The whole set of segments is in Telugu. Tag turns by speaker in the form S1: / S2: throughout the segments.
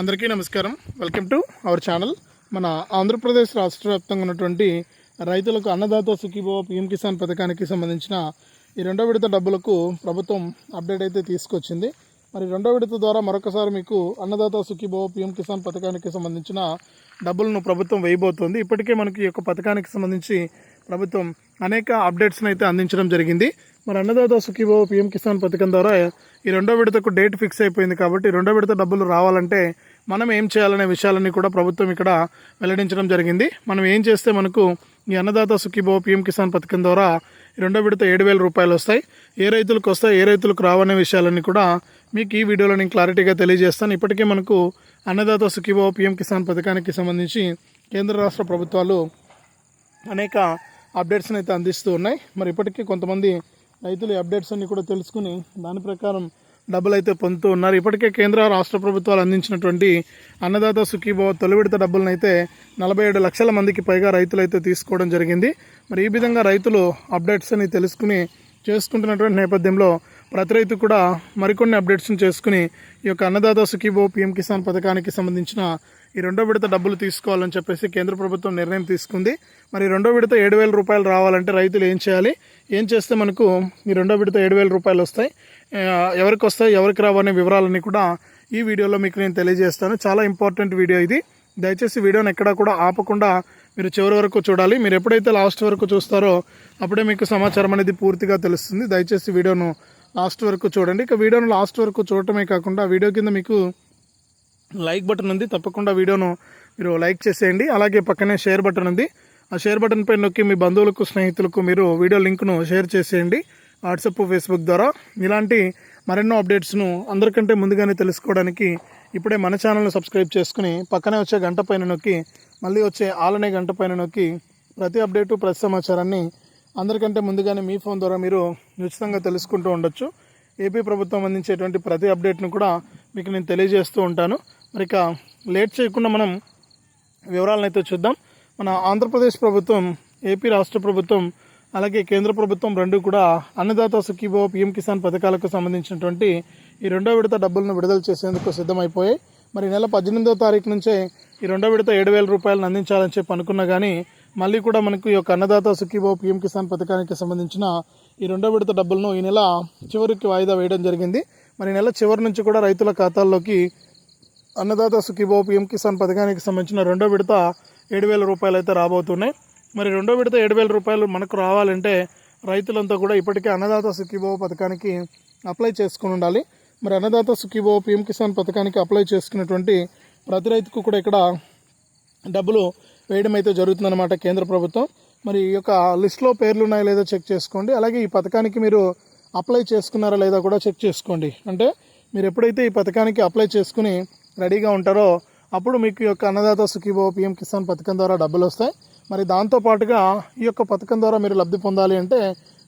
S1: అందరికీ నమస్కారం. వెల్కమ్ టు అవర్ ఛానల్ మన ఆంధ్రప్రదేశ్ రాష్ట్ర వ్యాప్తంగా ఉన్నటువంటి రైతులకు అన్నదాత సుఖీభవ పిఎం కిసాన్ పథకానికి సంబంధించిన ఈ రెండో విడత డబ్బులకు ప్రభుత్వం అప్డేట్ అయితే తీసుకొచ్చింది. మరి రెండో విడత ద్వారా మరొకసారి మీకు అన్నదాత సుఖీభవ పీఎం కిసాన్ పథకానికి సంబంధించిన డబ్బులను ప్రభుత్వం వేయబోతోంది. ఇప్పటికే మనకి ఈ యొక్క పథకానికి సంబంధించి ప్రభుత్వం అనేక అప్డేట్స్ని అయితే అందించడం జరిగింది. మరి అన్నదాత సుఖీభావ పిఎం కిసాన్ పథకం ద్వారా ఈ రెండో విడతకు డేట్ ఫిక్స్ అయిపోయింది కాబట్టి రెండో విడత డబ్బులు రావాలంటే మనం ఏం చేయాలనే విషయాలన్నీ కూడా ప్రభుత్వం ఇక్కడ వెల్లడించడం జరిగింది. మనం ఏం చేస్తే మనకు ఈ అన్నదాత సుఖీభావ పిఎం కిసాన్ పథకం ద్వారా ఈ రెండో విడత ఏడు వేల రూపాయలు వస్తాయి. ఏ రైతులకు వస్తాయి ఏ రైతులకు రావనే విషయాలన్నీ కూడా మీకు ఈ వీడియోలో నేను క్లారిటీగా తెలియజేస్తాను. ఇప్పటికే మనకు అన్నదాత సుఖీభావ పిఎం కిసాన్ పథకానికి సంబంధించి కేంద్ర రాష్ట్ర ప్రభుత్వాలు అనేక అప్డేట్స్ని అయితే అందిస్తూ ఉన్నాయి. మరి ఇప్పటికీ కొంతమంది రైతులు అప్డేట్స్ అన్ని కూడా తెలుసుకుని దాని ప్రకారం డబ్బులు అయితే పొందుతూ ఉన్నారు. ఇప్పటికే కేంద్ర రాష్ట్ర ప్రభుత్వాలు అందించినటువంటి అన్నదాత సుఖీభవ తొలి విడత డబ్బులను అయితే నలభై ఏడు లక్షల మందికి పైగా రైతులు అయితే తీసుకోవడం జరిగింది. మరి ఈ విధంగా రైతులు అప్డేట్స్ అని తెలుసుకుని చేసుకుంటున్నటువంటి నేపథ్యంలో ప్రతి రైతు కూడా మరికొన్ని అప్డేట్స్ని చేసుకుని ఈ యొక్క అన్నదాత సుఖీభో పిఎం కిసాన్ పథకానికి సంబంధించిన ఈ రెండో విడత డబ్బులు తీసుకోవాలని చెప్పేసి కేంద్ర ప్రభుత్వం నిర్ణయం తీసుకుంది. మరి రెండో విడత ఏడు వేల రూపాయలు రావాలంటే రైతులు ఏం చేయాలి? ఏం చేస్తే మనకు ఈ రెండో విడత ఏడు వేల రూపాయలు వస్తాయి? ఎవరికి వస్తాయి ఎవరికి రావనే వివరాలన్నీ కూడా ఈ వీడియోలో మీకు నేను తెలియజేస్తాను. చాలా ఇంపార్టెంట్ వీడియో ఇది. దయచేసి వీడియోని ఎక్కడా కూడా ఆపకుండా మీరు చివరి వరకు చూడాలి. మీరు ఎప్పుడైతే లాస్ట్ వరకు చూస్తారో అప్పుడే మీకు సమాచారం అనేది పూర్తిగా తెలుస్తుంది. దయచేసి వీడియోను లాస్ట్ వరకు చూడండి. ఇక వీడియోను లాస్ట్ వరకు చూడటమే కాకుండా వీడియో కింద మీకు లైక్ బటన్ ఉంది తప్పకుండా వీడియోను మీరు లైక్ చేసేయండి. అలాగే పక్కనే షేర్ బటన్ ఉంది. ఆ షేర్ బటన్ పై నొక్కి మీ బంధువులకు స్నేహితులకు మీరు వీడియో లింక్ను షేర్ చేసేయండి. వాట్సాప్ ఫేస్బుక్ ద్వారా ఇలాంటి మరెన్నో అప్డేట్స్ను అందరికంటే ముందుగానే తెలుసుకోవడానికి ఇప్పుడే మన ఛానల్ను సబ్స్క్రైబ్ చేసుకుని పక్కనే వచ్చే గంట పైన నొక్కి మళ్ళీ వచ్చే ఆలనే గంట పైన నొక్కి ప్రతి అప్డేటు ప్రతి సమాచారాన్ని అందరికంటే ముందుగానే మీ ఫోన్ ద్వారా మీరు ఉచితంగా తెలుసుకుంటూ ఉండొచ్చు. ఏపీ ప్రభుత్వం అందించేటువంటి ప్రతి అప్డేట్ను కూడా మీకు నేను తెలియజేస్తూ ఉంటాను. మరి ఇక లేట్ చేయకుండా మనం వివరాలను అయితే చూద్దాం. మన ఆంధ్రప్రదేశ్ ప్రభుత్వం ఏపీ రాష్ట్ర ప్రభుత్వం అలాగే కేంద్ర ప్రభుత్వం రెండు కూడా అన్నదాత సుఖీభో పీఎం కిసాన్ పథకాలకు సంబంధించినటువంటి ఈ రెండో విడత డబ్బులను విడుదల చేసేందుకు సిద్ధమైపోయాయి. మరి ఈ నెల పద్దెనిమిదో తారీఖు నుంచే ఈ రెండో విడత ఏడు వేల రూపాయలను అందించాలని చెప్పి అనుకున్నా కానీ మళ్ళీ కూడా మనకు ఈ యొక్క అన్నదాత సుఖీభో పీఎం కిసాన్ పథకానికి సంబంధించిన ఈ రెండో విడత డబ్బులను ఈ నెల చివరికి వాయిదా వేయడం జరిగింది. మరి ఈ నెల చివరి నుంచి కూడా రైతుల ఖాతాల్లోకి అన్నదాత సుఖీభవ పిఎం కిసాన్ పథకానికి సంబంధించిన రెండో విడత ఏడు వేల రూపాయలు అయితే రాబోతున్నాయి. మరి రెండో విడత ఏడు వేల రూపాయలు మనకు రావాలంటే రైతులంతా కూడా ఇప్పటికే అన్నదాత సుఖీభవ పథకానికి అప్లై చేసుకుని ఉండాలి. మరి అన్నదాత సుఖీభవ పిఎం కిసాన్ పథకానికి అప్లై చేసుకున్నటువంటి ప్రతి రైతుకు కూడా ఇక్కడ డబ్బులు వేయడం అయితే జరుగుతుందన్నమాట కేంద్ర ప్రభుత్వం. మరి ఈ యొక్క లిస్ట్లో పేర్లు ఉన్నాయో లేదో చెక్ చేసుకోండి. అలాగే ఈ పథకానికి మీరు అప్లై చేసుకున్నారా లేదా కూడా చెక్ చేసుకోండి. అంటే మీరు ఎప్పుడైతే ఈ పథకానికి అప్లై చేసుకుని రెడీగా ఉంటారో అప్పుడు మీకు ఈ యొక్క అన్నదాత సుఖీభవ పిఎం కిసాన్ పథకం ద్వారా డబ్బులు వస్తాయి. మరి దాంతోపాటుగా ఈ యొక్క పథకం ద్వారా మీరు లబ్ధి పొందాలి అంటే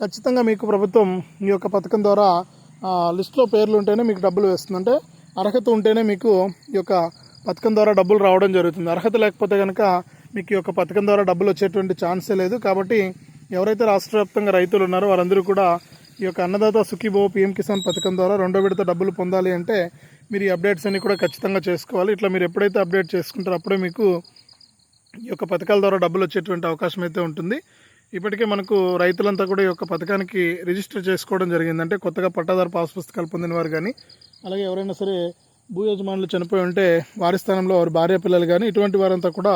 S1: ఖచ్చితంగా మీకు ప్రభుత్వం ఈ యొక్క పథకం ద్వారా లిస్ట్లో పేర్లు ఉంటేనే మీకు డబ్బులు వేస్తుంది. అంటే అర్హత ఉంటేనే మీకు ఈ యొక్క పథకం ద్వారా డబ్బులు రావడం జరుగుతుంది. అర్హత లేకపోతే కనుక మీకు ఈ యొక్క పథకం ద్వారా డబ్బులు వచ్చేటువంటి ఛాన్సే లేదు. కాబట్టి ఎవరైతే రాష్ట్ర వ్యాప్తంగా రైతులు ఉన్నారో వారందరూ కూడా ఈ యొక్క అన్నదాత సుఖీభవ పిఎం కిసాన్ పథకం ద్వారా రెండో విడత డబ్బులు పొందాలి అంటే మీరు ఈ అప్డేట్స్ అన్నీ కూడా ఖచ్చితంగా చేసుకోవాలి. ఇట్లా మీరు ఎప్పుడైతే అప్డేట్ చేసుకుంటారో అప్పుడే మీకు ఈ యొక్క పథకాల ద్వారా డబ్బులు వచ్చేటువంటి అవకాశం అయితే ఉంటుంది. ఇప్పటికే మనకు రైతులంతా కూడా ఈ యొక్క పథకానికి రిజిస్టర్ చేసుకోవడం జరిగింది. అంటే కొత్తగా పట్టాదారు పాస్ పుస్తకాలు పొందిన వారు కానీ అలాగే ఎవరైనా సరే భూ యజమానులు చనిపోయి ఉంటే వారి స్థానంలో వారి భార్య పిల్లలు కానీ ఇటువంటి వారంతా కూడా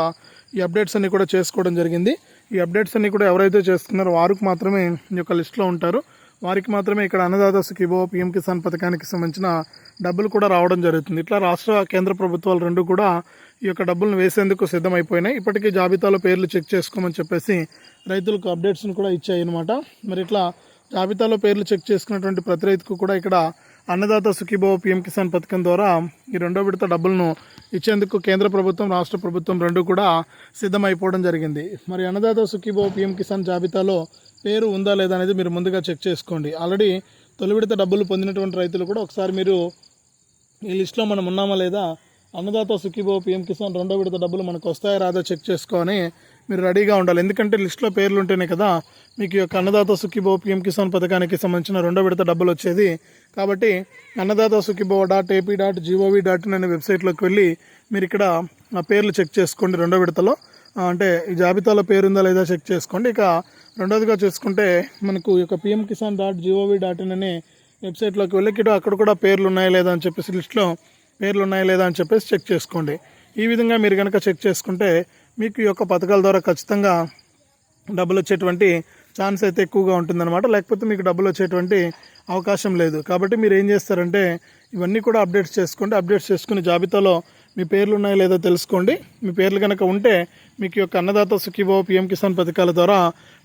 S1: ఈ అప్డేట్స్ అన్ని కూడా చేసుకోవడం జరిగింది. ఈ అప్డేట్స్ అన్ని కూడా ఎవరైతే చేస్తున్నారో వారికి మాత్రమే ఈ యొక్క లిస్ట్లో ఉంటారు. వారికి మాత్రమే ఇక్కడ అన్నదాత సుఖీబో పిఎం కిసాన్ పథకానికి సంబంధించిన డబ్బులు కూడా రావడం జరుగుతుంది. ఇట్లా రాష్ట్ర కేంద్ర ప్రభుత్వాలు రెండు కూడా ఈ యొక్క డబ్బులను వేసేందుకు సిద్ధమైపోయినాయి. ఇప్పటికీ జాబితాలో పేర్లు చెక్ చేసుకోమని చెప్పేసి రైతులకు అప్డేట్స్ని కూడా ఇచ్చాయి అనమాట మరి ఇట్లా జాబితాలో పేర్లు చెక్ చేసుకున్నటువంటి ప్రతి రైతుకు కూడా ఇక్కడ అన్నదాత సుఖీభవ పిఎం కిసాన్ పథకం ద్వారా ఈ రెండో విడత డబ్బులను ఇచ్చేందుకు కేంద్ర ప్రభుత్వం రాష్ట్ర ప్రభుత్వం రెండు కూడా సిద్ధమైపోవడం జరిగింది. మరి అన్నదాత సుఖీబో పిఎం కిసాన్ జాబితాలో పేరు ఉందా లేదా అనేది మీరు ముందుగా చెక్ చేసుకోండి. ఆల్రెడీ తొలి విడత డబ్బులు పొందినటువంటి రైతులు కూడా ఒకసారి మీరు ఈ లిస్ట్లో మనం ఉన్నామా లేదా అన్నదాత సుఖీబో పిఎం కిసాన్ రెండో విడత డబ్బులు మనకు వస్తాయా రాదా చెక్ చేసుకొని మీరు రెడీగా ఉండాలి. ఎందుకంటే లిస్ట్లో పేర్లు ఉంటేనే కదా మీకు ఈ యొక్క అన్నదాత సుఖీభో పిఎం కిసాన్ పథకానికి సంబంధించిన రెండో విడత డబ్బులు వచ్చేది. కాబట్టి Annadata Sukhibhava dot AP dot G O V dot in అనే వెబ్సైట్లోకి వెళ్ళి మీరు ఇక్కడ ఆ పేర్లు చెక్ చేసుకోండి రెండో విడతలో. అంటే ఈ జాబితాలో పేరు ఉందా లేదా చెక్ చేసుకోండి. ఇక రెండోదిగా చూసుకుంటే మనకు ఈ యొక్క PM Kisan dot G O V dot in అనే వెబ్సైట్లోకి వెళ్ళి ఇక్కడ అక్కడ కూడా పేర్లు ఉన్నాయా లేదా అని చెప్పేసి లిస్ట్లో పేర్లు ఉన్నాయా లేదా అని చెప్పేసి చెక్ చేసుకోండి. ఈ విధంగా మీరు కనుక చెక్ చేసుకుంటే మీకు ఈ యొక్క పథకాల ద్వారా ఖచ్చితంగా డబ్బులు వచ్చేటువంటి ఛాన్స్ అయితే ఎక్కువగా ఉంటుందన్నమాట. లేకపోతే మీకు డబ్బులు వచ్చేటువంటి అవకాశం లేదు. కాబట్టి మీరు ఏం చేస్తారంటే ఇవన్నీ కూడా అప్డేట్స్ చేసుకోండి అప్డేట్స్ చేసుకుని జాబితాలో మీ పేర్లు ఉన్నాయో లేదో తెలుసుకోండి. మీ పేర్లు కనుక ఉంటే మీకు యొక్క అన్నదాత సుఖీభావ పిఎం కిసాన్ పథకాల ద్వారా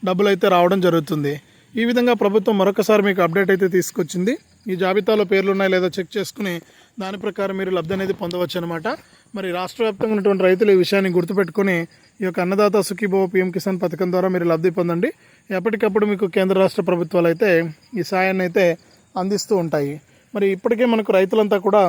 S1: డబ్బులు అయితే రావడం జరుగుతుంది. ఈ విధంగా ప్రభుత్వం మరొకసారి మీకు అప్డేట్ అయితే తీసుకొచ్చింది. ఈ జాబితాలో పేర్లు ఉన్నాయో లేదో చెక్ చేసుకుని దాని ప్రకారం మీరు లబ్ధి అనేది పొందవచ్చు అనమాట మరి రాష్ట్ర వ్యాప్తంగా ఉన్నటువంటి రైతులు ఈ విషయాన్ని గుర్తుపెట్టుకుని ఈ యొక్క అన్నదాత సుఖీభవ పిఎం కిసాన్ పథకం ద్వారా మీరు లబ్ధి పొందండి. ఎప్పటికప్పుడు మీకు కేంద్ర రాష్ట్ర ప్రభుత్వాలు అయితే ఈ సాయాన్ని అయితే అందిస్తూ ఉంటాయి. మరి ఇప్పటికే మనకు రైతులంతా కూడా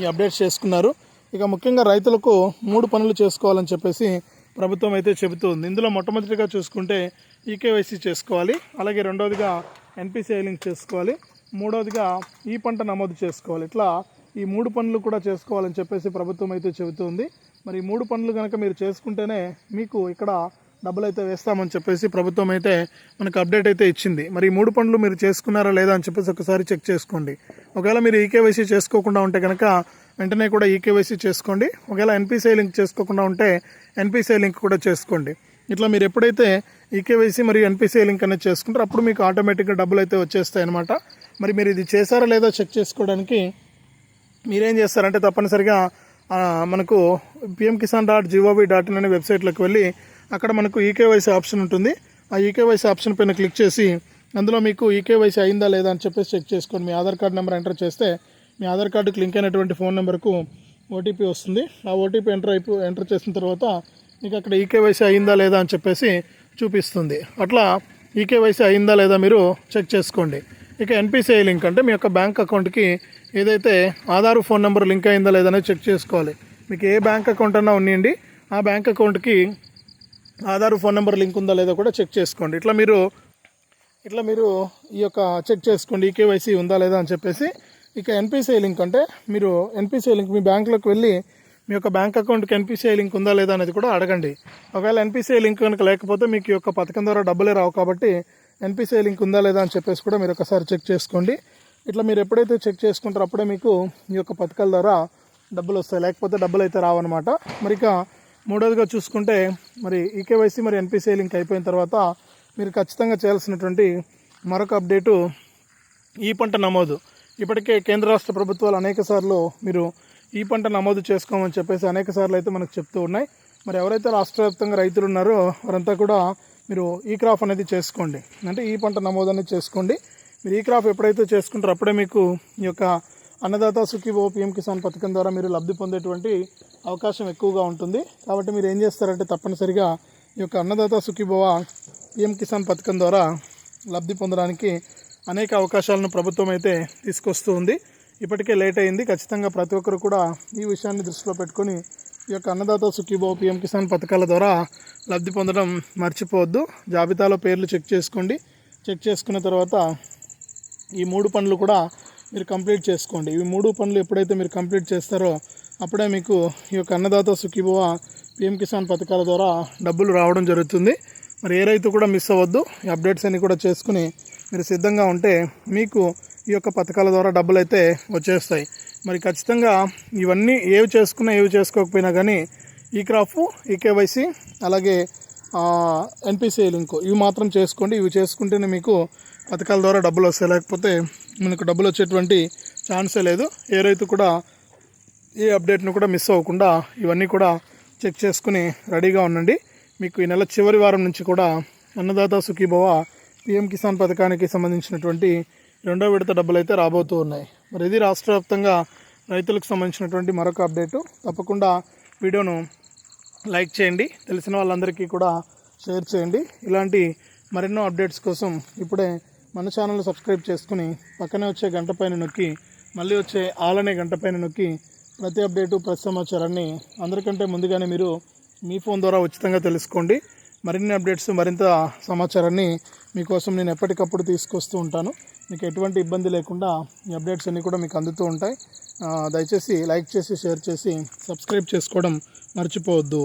S1: ఈ అప్డేట్స్ చేసుకున్నారు. ఇక ముఖ్యంగా రైతులకు మూడు పనులు చేసుకోవాలని చెప్పేసి ప్రభుత్వం అయితే చెబుతుంది ఇందులో మొట్టమొదటిగా చూసుకుంటే ఈకేవైసీ చేసుకోవాలి. అలాగే రెండవదిగా ఎన్పిసిఐ లింక్ చేసుకోవాలి. మూడవదిగా ఈ పంట నమోదు చేసుకోవాలి. ఇట్లా ఈ మూడు పనులు కూడా చేసుకోవాలని చెప్పేసి ప్రభుత్వం అయితే చెబుతుంది. మరి ఈ మూడు పనులు కనుక మీరు చేసుకుంటేనే మీకు ఇక్కడ డబ్బులు అయితే వేస్తామని చెప్పేసి ప్రభుత్వం అయితే మనకు అప్డేట్ అయితే ఇచ్చింది. మరి ఈ మూడు పనులు మీరు చేసుకున్నారా లేదా అని చెప్పేసి ఒకసారి చెక్ చేసుకోండి. ఒకవేళ మీరు ఈకేవైసీ చేసుకోకుండా ఉంటే కనుక వెంటనే కూడా ఈకేవైసీ చేసుకోండి. ఒకవేళ ఎన్పిసిఐ లింక్ చేసుకోకుండా ఉంటే ఎన్పిసిఐ లింక్ కూడా చేసుకోండి. ఇట్లా మీరు ఎప్పుడైతే ఈకేవైసీ మరియు ఎన్పిసిఐ లింక్ అనేది చేసుకుంటారో అప్పుడు మీకు ఆటోమేటిక్గా డబ్బులు అయితే వచ్చేస్తాయి అనమాట మరి మీరు ఇది చేశారో లేదా చెక్ చేసుకోవడానికి మీరేం చేస్తారంటే తప్పనిసరిగా మనకు PM Kisan dot G O V dot in అనే వెబ్సైట్లోకి వెళ్ళి అక్కడ మనకు ఈకేవైసీ ఆప్షన్ ఉంటుంది. ఆ ఈకేవైసీ ఆప్షన్ పైన క్లిక్ చేసి అందులో మీకు ఈకేవైసీ అయిందా లేదా అని చెప్పేసి చెక్ చేసుకోండి. మీ ఆధార్ కార్డ్ నెంబర్ ఎంటర్ చేస్తే మీ ఆధార్ కార్డుకి లింక్ అయినటువంటి ఫోన్ నెంబర్కు ఓటీపీ వస్తుంది. ఆ ఓటీపీ ఎంటర్ అయిపో ఎంటర్ చేసిన తర్వాత మీకు అక్కడ ఈకేవైసీ అయిందా లేదా అని చెప్పేసి చూపిస్తుంది. అట్లా ఈకేవైసీ అయిందా లేదా మీరు చెక్ చేసుకోండి. ఇక ఎన్పిసిఐ లింక్ అంటే మీ యొక్క బ్యాంక్ అకౌంట్కి ఏదైతే ఆధార్ ఫోన్ నెంబర్ లింక్ అయిందా లేదా అనేది చెక్ చేసుకోవాలి. మీకు ఏ బ్యాంక్ అకౌంట్ అన్నా ఉన్నాయండి ఆ బ్యాంక్ అకౌంట్కి ఆధార్ ఫోన్ నెంబర్ లింక్ ఉందా లేదా కూడా చెక్ చేసుకోండి. ఇట్లా మీరు ఇట్లా మీరు ఈ యొక్క చెక్ చేసుకోండి ఈకేవైసీ ఉందా లేదా అని చెప్పేసి. ఇక ఎన్పిసిఐ లింక్ అంటే మీరు ఎన్పిసిఐ లింక్ మీ బ్యాంకులోకి వెళ్ళి మీ యొక్క బ్యాంక్ అకౌంట్కి ఎన్పిసిఐ లింక్ ఉందా లేదా అనేది కూడా అడగండి. ఒకవేళ ఎన్పిసిఐ లింక్ కనుక లేకపోతే మీకు ఈ యొక్క పథకం ద్వారా డబ్బులే రావు కాబట్టి ఎన్పిసిఐ లింక్ ఉందా లేదా అని చెప్పేసి కూడా మీరు ఒకసారి చెక్ చేసుకోండి. ఇట్లా మీరు ఎప్పుడైతే చెక్ చేసుకుంటారో అప్పుడే మీకు ఈ యొక్క పథకాల ద్వారా డబ్బులు వస్తాయి. లేకపోతే డబ్బులు అయితే రావన్నమాట. మరి ఇక మూడోదిగా చూసుకుంటే మరి ఈకేవైసీ మరి ఎన్పిసిఐ లింక్ అయిపోయిన తర్వాత మీరు ఖచ్చితంగా చేయాల్సినటువంటి మరొక అప్డేటు ఈ పంట నమోదు. ఇప్పటికే కేంద్ర రాష్ట్ర ప్రభుత్వాలు అనేక సార్లు మీరు ఈ పంట నమోదు చేసుకోమని చెప్పేసి అనేక సార్లు అయితే మనకు చెప్తూ ఉన్నాయి. మరి ఎవరైతే రాష్ట్ర వ్యాప్తంగా రైతులు ఉన్నారో వారంతా కూడా మీరు ఈ క్రాప్ అనేది చేసుకోండి. అంటే ఈ పంట నమోదు అనేది చేసుకోండి. మీరు ఈ క్రాప్ ఎప్పుడైతే చేసుకుంటారో అప్పుడే మీకు ఈ యొక్క అన్నదాత సుఖీభో పిఎం కిసాన్ పథకం ద్వారా మీరు లబ్ధి పొందేటువంటి అవకాశం ఎక్కువగా ఉంటుంది. కాబట్టి మీరు ఏం చేస్తారంటే తప్పనిసరిగా ఈ యొక్క అన్నదాత సుఖీభవ పిఎం కిసాన్ పథకం ద్వారా లబ్ధి పొందడానికి అనేక అవకాశాలను ప్రభుత్వం అయితే తీసుకొస్తూ ఉంది. ఇప్పటికే లేట్ అయింది. ఖచ్చితంగా ప్రతి ఒక్కరు కూడా ఈ విషయాన్ని దృష్టిలో పెట్టుకొని ఈ యొక్క అన్నదాత సుఖీభావ పిఎం కిసాన్ పథకాల ద్వారా లబ్ధి పొందడం మర్చిపోవద్దు. జాబితాలో పేర్లు చెక్ చేసుకోండి. చెక్ చేసుకున్న తర్వాత ఈ మూడు పనులు కూడా మీరు కంప్లీట్ చేసుకోండి. ఈ మూడు పనులు ఎప్పుడైతే మీరు కంప్లీట్ చేస్తారో అప్పుడే మీకు ఈ యొక్క అన్నదాత సుఖీభవ పిఎం కిసాన్ పథకాల ద్వారా డబ్బులు రావడం జరుగుతుంది. మరి ఏ రైతు కూడా మిస్ అవ్వద్దు. ఈ అప్డేట్స్ అన్ని కూడా చేసుకుని మీరు సిద్ధంగా ఉంటే మీకు ఈ యొక్క పథకాల ద్వారా డబ్బులు అయితే వచ్చేస్తాయి. మరి ఖచ్చితంగా ఇవన్నీ ఏవి చేసుకున్నా ఏవి చేసుకోకపోయినా కానీ ఈ క్రాప్ ఈ కేవైసీ అలాగే ఎన్పిసిఐ లింక్ ఇవి మాత్రం చేసుకోండి. ఇవి చేసుకుంటేనే మీకు పథకాల ద్వారా డబ్బులు వస్తాయి. లేకపోతే మనకు డబ్బులు వచ్చేటువంటి ఛాన్సే లేదు. ఏ రైతు కూడా ఏ అప్డేట్ను కూడా మిస్ అవ్వకుండా ఇవన్నీ కూడా చెక్ చేసుకుని రెడీగా ఉండండి. మీకు ఈ నెల చివరి వారం నుంచి కూడా అన్నదాత సుఖీభవ పిఎం కిసాన్ పథకానికి సంబంధించినటువంటి రెండో విడత డబ్బులు అయితే రాబోతూ ఉన్నాయి. మరి ఇది రాష్ట్ర వ్యాప్తంగా రైతులకు సంబంధించినటువంటి మరొక అప్డేటు. తప్పకుండా వీడియోను లైక్ చేయండి తెలిసిన వాళ్ళందరికీ కూడా షేర్ చేయండి. ఇలాంటి మరెన్నో అప్డేట్స్ కోసం ఇప్పుడే మన ఛానల్ సబ్స్క్రైబ్ చేసుకుని పక్కనే వచ్చే గంట పైన నొక్కి మళ్ళీ వచ్చే ఆలనే గంట పైన నొక్కి ప్రతి అప్డేటు ప్రతి సమాచారాన్ని అందరికంటే ముందుగానే మీరు మీ ఫోన్ ద్వారా ఉచితంగా తెలుసుకోండి. మరిన్ని అప్డేట్స్ మరింత సమాచారాన్ని మీకోసం నేను ఎప్పటికప్పుడు తీసుకొస్తూ ఉంటాను. మీకు ఎటువంటి ఇబ్బంది లేకుండా ఈ అప్డేట్స్ అన్నీ కూడా మీకు అందుతూ ఉంటాయి. దయచేసి లైక్ చేసి షేర్ చేసి సబ్స్క్రైబ్ చేసుకోవడం మర్చిపోవద్దు.